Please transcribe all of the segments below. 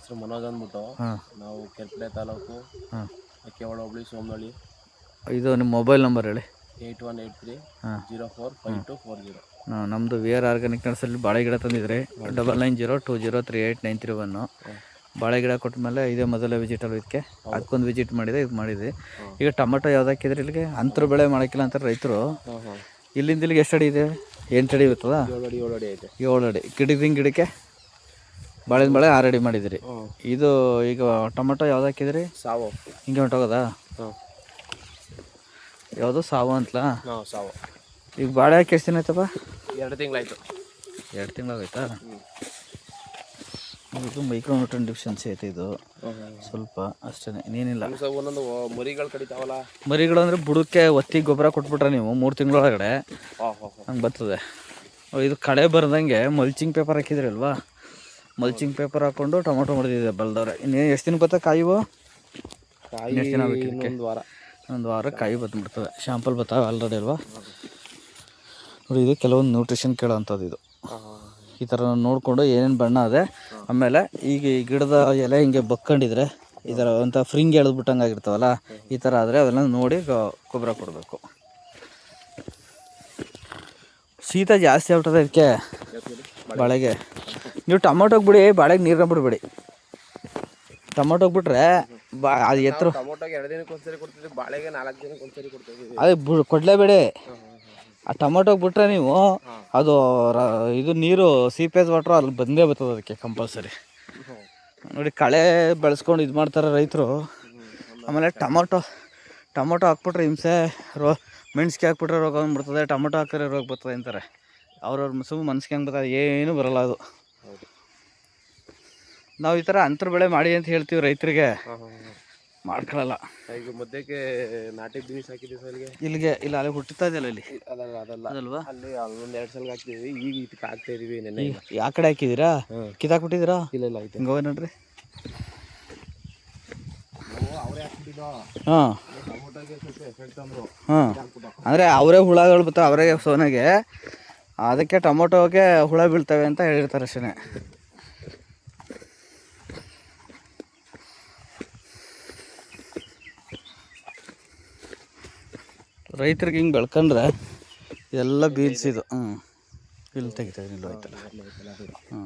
ಹೆಸರು ಮನೋಜ್ ಅಂದ್ಬಿಟ್ಟು. ನಾವು ಕೆರ್ಪಡೆ ತಾಲೂಕು ಕೇವಳ ಹುಬ್ಳಿ ಸೋಮನಹಳ್ಳಿ ಇದು ನಿಮ್ಮ ಮೊಬೈಲ್ ನಂಬರ್ ಹೇಳಿ. Eight one eight three zero four five two four zero. ನಮ್ಮದು ವಿ ಆರ್ ಆರ್ಗಾನಿಕ್ ನರ್ಸಲ್ಲಿ ಬಾಳೆ ಗಿಡ ತಂದಿದ್ರಿ. Double nine zero two zero three eight nine three one ಬಾಳೆ ಗಿಡ ಕೊಟ್ಟ ಮೇಲೆ ಇದೇ ಮೊದಲ ವಿಸಿಟ್ ಅಲ್ಲ ಇದಕ್ಕೆ? ಅದಕ್ಕೊಂದು ವಿಸಿಟ್ ಮಾಡಿದೆ ಇದು ಮಾಡಿದ್ವಿ ಈಗ ಟೊಮೆಟೊ ಯಾವ್ದು ಹಾಕಿದ್ರೆ ಇಲ್ಲಿಗೆ ಅಂತರ ಬೆಳೆ ಮಾಡೋಕ್ಕಿಲ್ಲ ಅಂತಾರೆ ರೈತರು. ಇಲ್ಲಿಂದ ಇಲ್ಲಿಗೆ ಎಷ್ಟು ಅಡಿ ಇದೆ? ಎಂಟು ಅಡಿ ಇರ್ತದ ಏಳು ಅಡಿ ಏಳು ಅಡಿ ಐತೆ. ಏಳು ಅಡಿ. ಗಿಡದಿಂದ ಗಿಡಕ್ಕೆ? ಬಾಳೆದ ಬಾಳೆ ಆರು ಅಡಿ ಮಾಡಿದಿರಿ. ಇದು ಈಗ ಟೊಮೆಟೊ ಯಾವ್ದು ಹಾಕಿದ್ರಿ? ಸಾವು. ಹಿಂಗೆ ಹೊಂಟೋಗದ ಯಾವುದು ಸಾವು ಅಂತಲಾ? ಸಾವು. ಈಗ ಬಾಳೆ ಹಾಕಿ ಎಷ್ಟು ದಿನ ಆಯ್ತಪ್ಪ? ಎರಡು ತಿಂಗಳಾಯ್ತು. ಎರಡು ತಿಂಗಳಾಗೋಯ್ತಾ? ಆಯ್ತಾ ಇದು ಮೈಕ್ರೋನ್ಯೂಟ್ರನ್ ಡಿಫಿಷನ್ಸಿ ಐತೆ ಇದು. ಸ್ವಲ್ಪ ಅಷ್ಟೇ ಇನ್ನೇನಿಲ್ಲ. ಒಂದೊಂದು ಮರಿಗಳು ಕಡಿತಾವಲ್ಲ? ಮರಿಗಳು ಅಂದರೆ ಬುಡಕ್ಕೆ ಒತ್ತಿ ಗೊಬ್ಬರ ಕೊಟ್ಬಿಟ್ರೆ ನೀವು ಮೂರು ತಿಂಗಳೊಳಗಡೆ ಹಂಗೆ ಬರ್ತದೆ. ಇದು ಕಳೆ ಬರ್ದಂಗೆ ಮಲ್ಚಿಂಗ್ ಪೇಪರ್ ಹಾಕಿದ್ರಲ್ವಾ ಮಲ್ಚಿಂಗ್ ಪೇಪರ್ ಹಾಕೊಂಡು ಟೊಮೊಟೊ ಮಾಡಿದಿದೆ ಬಲ್ದವ್ರೆ. ಇನ್ನೇನು ಎಷ್ಟು ದಿನ ಬತ್ತ ಕಾಯಿವು? ಕಾಯಿ ಎಷ್ಟು ದಿನ ಬೇಕು ವಾರ. ಒಂದು ವಾರ ಕಾಯಿ ಬಂದ್ಬಿಡ್ತದೆ. ಶಾಂಪಲ್ ಬತ್ತಾವೆ ಆಲ್ರೆಡಿ ಅಲ್ವಾ? ನೋಡಿ ಇದು ಕೆಲವೊಂದು ನ್ಯೂಟ್ರಿಷನ್ ಕೇಳೋವಂಥದ್ದು ಇದು. ಈ ಥರ ನೋಡಿಕೊಂಡು ಏನೇನು ಬಣ್ಣ ಅದೇ. ಆಮೇಲೆ ಈಗ ಈ ಗಿಡದ ಎಲೆ ಹಿಂಗೆ ಬಕ್ಕೊಂಡಿದ್ರೆ ಈ ಥರ ಒಂಥ ಫ್ರಿಂಗ್ ಎಳೆದ್ಬಿಟ್ಟಂಗೆ ಆಗಿರ್ತಾವಲ್ಲ ಈ ಥರ ಆದರೆ ಅದೆಲ್ಲ ನೋಡಿ ಗೊಬ್ಬರ ಕೊಡಬೇಕು. ಶೀತ ಜಾಸ್ತಿ ಆಗ್ಬಿಟ್ಟದೆ ಇದಕ್ಕೆ? ಬಾಳೆಗೆ ನೀವು ಟೊಮೊಟೊ ಬಿಡಿ ಬಾಳೆಗೆ ನೀರನ್ನ ಬಿಡ್ಬೇಡಿ. ಟೊಮೊಟೊ ಬಿಟ್ರೆ ಬಾ ಅದು ಎತ್ತರ ಟೊಮೊಟೊಗೆ ಎರಡು ದಿನಕ್ಕೆ ಒಂದ್ಸರಿ ಕೊಡ್ತಿದ್ವಿ ಬಾಳೆಗೆ ನಾಲ್ಕು ದಿನಕ್ಕೆ ಒಂದ್ಸರಿ ಕೊಡ್ತಿದ್ವಿ. ಅದೇ ಕೊಡ್ಲೇ ಕೊಡಲೇಬೇಡಿ ಆ ಟೊಮೊಟೊ ಬಿಟ್ರೆ ನೀವು ಅದು ರ- ಇದು ನೀರು ಸೀಪೇಜ್ ವಾಟ್ರು ಅಲ್ಲಿ ಬಂದೇ ಬರ್ತದೆ ಅದಕ್ಕೆ ಕಂಪಲ್ಸರಿ. ನೋಡಿ ಕಳೆ ಬೆಳೆಸ್ಕೊಂಡು ಇದು ಮಾಡ್ತಾರೆ ರೈತರು. ಆಮೇಲೆ ಟೊಮೊಟೊ ಟೊಮೊಟೊ ಹಾಕ್ಬಿಟ್ರೆ ಹಿಂಸೆ ರೋ ಮೆಣ್ಸಿಗೆ ಹಾಕ್ಬಿಟ್ರೆ ರೋಗ ಬಂದ್ಬಿಡ್ತದೆ ಟೊಮೊಟೊ ಹಾಕಿದ್ರೆ ರೋಗ ಬರ್ತದೆ ಅಂತಾರೆ. ಅವ್ರವ್ರ ಸುಮ್ಮನೆ ಮನ್ಸಿಗೆ ಹೆಂಗೆ ಬರ್ತದೆ ಏನೂ ಬರಲ್ಲ ಅದು. ಹೌದು. ನಾವು ಈ ಥರ ಅಂತರ ಬೆಳೆ ಮಾಡಿ ಅಂತ ಹೇಳ್ತೀವಿ ರೈತರಿಗೆ. ಮಾಡ್ಕೊಳಲ್ಲ. ಮಾಡ್ಕೊಳ್ಳಲ್ಲ ಈಗ ಮಧ್ಯಕ್ಕೆ ನಾಟಿ ಬೀನ್ಸ್ ಹಾಕಿದ್ವಿ ಸಲ್ಗೆ ಇಲ್ಲಿಗೆ? ಇಲ್ಲ ಅಲ್ಲಿ ಹುಟ್ಟುತ್ತಾ ಇದೆಯಲ್ಲ ಇಲ್ಲಿ? ಅದಲ್ಲ ಅದಲ್ಲ. ಅದಲ್ವಾ? ಅಲ್ಲಿ ಒಂದು ಎರಡು ಸಲ ಹಾಕ್ತಿದ್ವಿ ಈಗ ಇದಕ್ಕೆ ಹಾಕ್ತಾ ಇದೀವಿ ನೆನ್ನೆ ಯಾ ಕಡೆ ಹಾಕಿದ್ದೀರಾ? ಕಿತ್ತಾಕ್ಬಿಟ್ಟಿದ್ದೀರಾ? ಇಲ್ಲ ಇಲ್ಲ ಐತೆ ಹಿಂಗೆ ನೋಡ್ರಿ ಹಾಂ. ಅಂದರೆ ಅವರೇ ಹುಳಗಳು ಬರ್ತಾವೆ ಅವರೇ ಸೋನೆಗೆ. ಅದಕ್ಕೆ ಟೊಮೊಟೊಗೆ ಹುಳ ಬೀಳ್ತವೆ ಅಂತ ಹೇಳಿರ್ತಾರೆ ಅಷ್ಟೇ ರೈತರಿಗೆ ಹಿಂಗೆ ಬೆಳ್ಕೊಂಡ್ರೆ ಎಲ್ಲ ಬೀನ್ಸ್ ಇದು ಹ್ಞೂ ಇಲ್ಲಿ ತೆಗಿತಾ ಇಲ್ಲಿ ಆಯ್ತಲ್ಲ ಹ್ಞೂ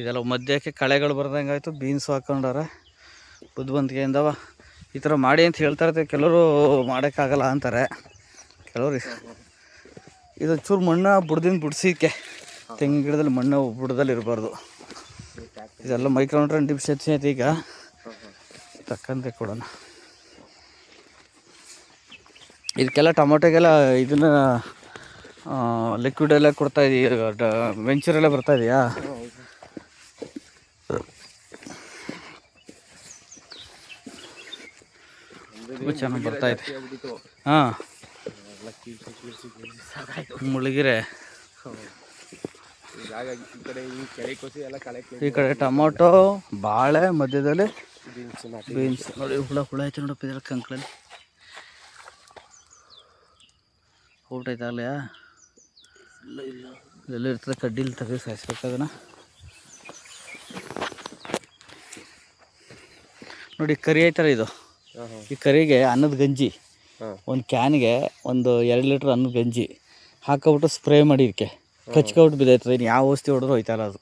ಇದೆಲ್ಲ ಮಧ್ಯಕ್ಕೆ ಕಳೆಗಳು ಬರ್ದಂಗೆ ಆಯಿತು, ಬೀನ್ಸ್ ಹಾಕೊಂಡಾರೆ ಬುದ್ಧಿವಂತಿಕೆಯಿಂದವ ಈ ಥರ ಮಾಡಿ ಅಂತ ಹೇಳ್ತಾರೆ ಕೆಲವರು ಮಾಡೋಕ್ಕಾಗಲ್ಲ ಅಂತಾರೆ. ಕೆಲವರು ಇದು ಚೂರು ಮಣ್ಣು ಬುಡ್ದಿಂದ ಬಿಡ್ಸಿಕ್ಕೆ ತೆಂಗಿನ ಗಿಡದಲ್ಲಿ ಮಣ್ಣು ಬುಡದಲ್ಲಿ ಇರಬಾರ್ದು. ಇದೆಲ್ಲ ಮೈಕ್ರೋನ್ಯೂಟ್ರನ್ ಡಿಫಿಷಿಯನ್ಸಿ ಐತೆ ಈಗ ತಕ್ಕಂತೆ ಕೊಡೋಣ. ಇದಕ್ಕೆಲ್ಲ ಟೊಮೊಟೊಗೆಲ್ಲ ಇದನ್ನ ಲಿಕ್ವಿಡ್ ಎಲ್ಲ ಕೊಡ್ತಾ ಇದೀಯ ವೆಂಚೂರೆಲ್ಲ ಬರ್ತಾ ಇದೆಯಾ? ಇದು ಚೆನ್ನಾಗಿ ಬರ್ತಾ ಇದೆ. ಹಾಂ. ಮುಳುಗಿರೆ. ಈ ಕಡೆ ಟೊಮೊಟೊ ಬಾಳೆ ಮಧ್ಯದಲ್ಲಿ ಬೀನ್ಸ್ ನೋಡಿ ಹುಳ ಹುಳ ಐತೆ ನೋಡಪ್ಪ ಇದ್ರ ಕಂಕ್ಳಲ್ಲಿ. ಊಟ ಐತೆ ಅಲ್ಲಯಾ ಇಲ್ಲ ಇಲ್ಲ ಇದೆಲ್ಲ ಇರ್ತದೆ ಕಡ್ಡಿಲಿ ತೆಗೆದು ಸಾಯಿಸ್ಬೇಕು ಅದನ್ನು. ನೋಡಿ ಕರಿ ಐತಲ್ಲ ಇದು? ಈ ಕರಿಗೆ ಅನ್ನದ ಗಂಜಿ. ಒಂದು ಕ್ಯಾನ್ಗೆ ಒಂದು ಎರಡು ಲೀಟ್ರ್ ಅನ್ನ ಗಂಜಿ ಹಾಕೋಬಿಟ್ಟು ಸ್ಪ್ರೇ ಮಾಡಿ ಇದಕ್ಕೆ ಕಚ್ಕೊಬಿಟ್ಟು ಬಿದ್ದೈತದೆ ಇನ್ನು ಯಾವ ಔಷಧಿ ಹೊಡೆದ್ರು ಹೋಯ್ತಾರ ಅದು.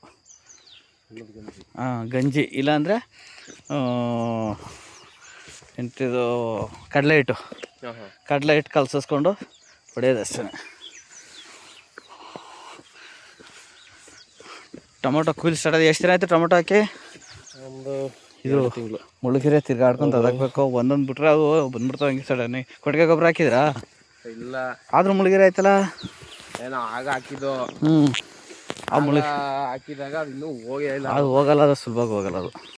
ಹಾಂ ಗಂಜಿ. ಇಲ್ಲಾಂದರೆ ಎಂತಿದು ಕಡಲೆ ಹಿಟ್ಟು. ಕಡಲೆ ಹಿಟ್ಟು ಕಲಸಿಸ್ಕೊಂಡು ಹೊಡೆಯೋದು ಅಷ್ಟೇ ಟೊಮೊಟೊ ಕುಯ್ಲು ಸ್ಟಾರ್ಟ್ ಎಷ್ಟು ದಿನ ಆಯಿತು ಟೊಮೊಟೊ ಹಾಕಿ? ಒಂದು ಇದು ಮುಳುಗಿರೆ ತಿರ್ಗಾಡ್ಕೊಂತ ಅದಾಗಬೇಕು ಒಂದೊಂದು ಬಿಟ್ರೆ ಅವು ಬಂದ್ಬಿಡ್ತಾವ ಹಂಗೆ ಸಡನ್ ಕೊಟ್ಟಿಗೆ ಗೊಬ್ಬರ ಹಾಕಿದ್ರಾ? ಇಲ್ಲ. ಆದ್ರೂ ಮುಳುಗಿರೆ ಆಯ್ತಲ್ಲ? ಏನೋ ಆಗ ಹಾಕಿದ್ದು. ಹ್ಞೂ ಆ ಮುಳುಗಿ ಹಾಕಿದಾಗ ಅದು ಇನ್ನೂ ಹೋಗೇ ಇಲ್ಲ. ಅದು ಹೋಗಲ್ಲ ಅದು ಸುಲಭವಾಗಿ ಹೋಗಲ್ಲ ಅದು.